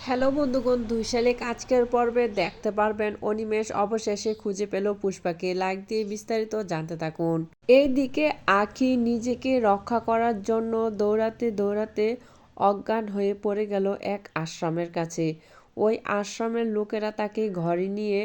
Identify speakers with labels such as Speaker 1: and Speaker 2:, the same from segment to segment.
Speaker 1: Hello বন্ধুগণ দুই শালিক আজকের পর্বে দেখতে পারবেন অনিমেষ অবশেষে খুঁজে পেল পুষ্পাকে। লাইক দিয়ে বিস্তারিত জানতে থাকুন। এইদিকে আখি নিজেকে রক্ষা করার জন্য দৌড়াতে দৌড়াতে অজ্ঞান হয়ে পড়ে গেল এক আশ্রমের কাছে। ওই আশ্রমের লোকেরা তাকে ঘরে নিয়ে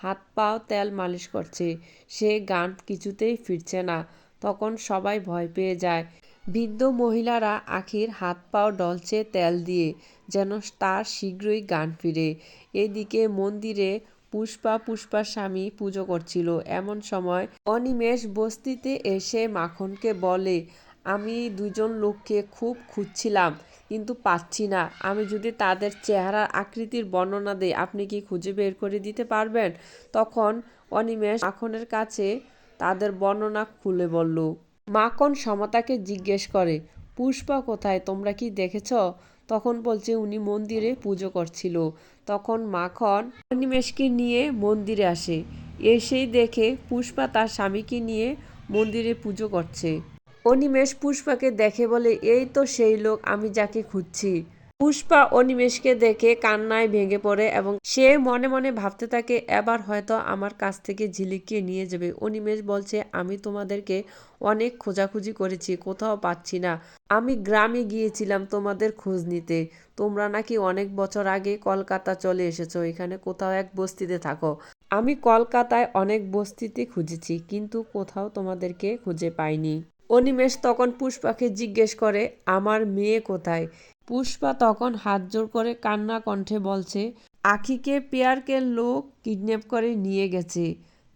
Speaker 1: হাত পাও তেল মালিশ করছে। সে গান কিছুতেই ফিরছে না। তখন সবাই ভয় পেয়ে যায়। বৃদ্ধ মহিলারা আখির হাত পাও ডলছে তেল দিয়ে যেন তার শীঘ্রই গান ফিরে। এদিকে মন্দিরে পুষ্পা পুষ্পার স্বামী পুজো করছিল। এমন সময় অনিমেষ বস্তিতে এসে মাখনকে বলে, আমি দুজন লোককে খুব খুঁজছিলাম, কিন্তু পাচ্ছি না। আমি যদি তাদের চেহারার আকৃতির বর্ণনা দেই, আপনি কি খুঁজে বের করে দিতে পারবেন? তখন অনিমেষ মাখনের কাছে তাদের বর্ণনা খুলে বলল মাখন সমতাকে জিজ্ঞেস করে, পুষ্পা কোথায়? তোমরা কি দেখেছ? তখন বলছে, উনি মন্দিরে পুজো করছিল। তখন মাখন অনিমেষকে নিয়ে মন্দিরে আসে। এসেই দেখে পুষ্পা তার স্বামীকে নিয়ে মন্দিরে পুজো করছে। অনিমেষ পুষ্পাকে দেখে বলে, এই তো সেই লোক, আমি যাকে খুঁজছি। পুষ্পা অনিমেষকে দেখে কান্নায় ভেঙে পড়ে এবং সে মনে মনে ভাবতে থাকে, এবার হয়তো আমার কাছ থেকে ঝিলিকিয়ে নিয়ে যাবে। অনিমেষ বলছে, আমি তোমাদেরকে অনেক খোঁজাখুঁজি করেছি, কোথাও পাচ্ছি না। আমি গ্রামে গিয়েছিলাম তোমাদের খোঁজ নিতে। তোমরা নাকি অনেক বছর আগে কলকাতা চলে এসেছ, এখানে কোথাও এক বস্তিতে থাকো। আমি কলকাতায় অনেক বস্তিতে খুঁজেছি, কিন্তু কোথাও তোমাদেরকে খুঁজে পাইনি। অনিমেষ তখন পুষ্পাকে জিজ্ঞেস করে, আমার মেয়ে কোথায়? পুষ্পা তখন হাত জোর করে কান্না কণ্ঠে বলছে, আখিকে পেয়ারকে লোক কিডন্যাপ করে নিয়ে গেছে।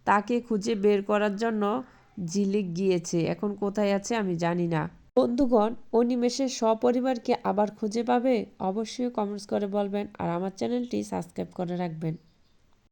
Speaker 1: তাকে খুঁজে বের করার জন্য ঝিলিক গিয়েছে। এখন কোথায় আছে আমি জানি না। বন্ধুগণ, অনিমেষের সপরিবারকে আবার খুঁজে পাবে? অবশ্যই কমেন্টস করে বলবেন আর আমার চ্যানেলটি সাবস্ক্রাইব করে রাখবেন।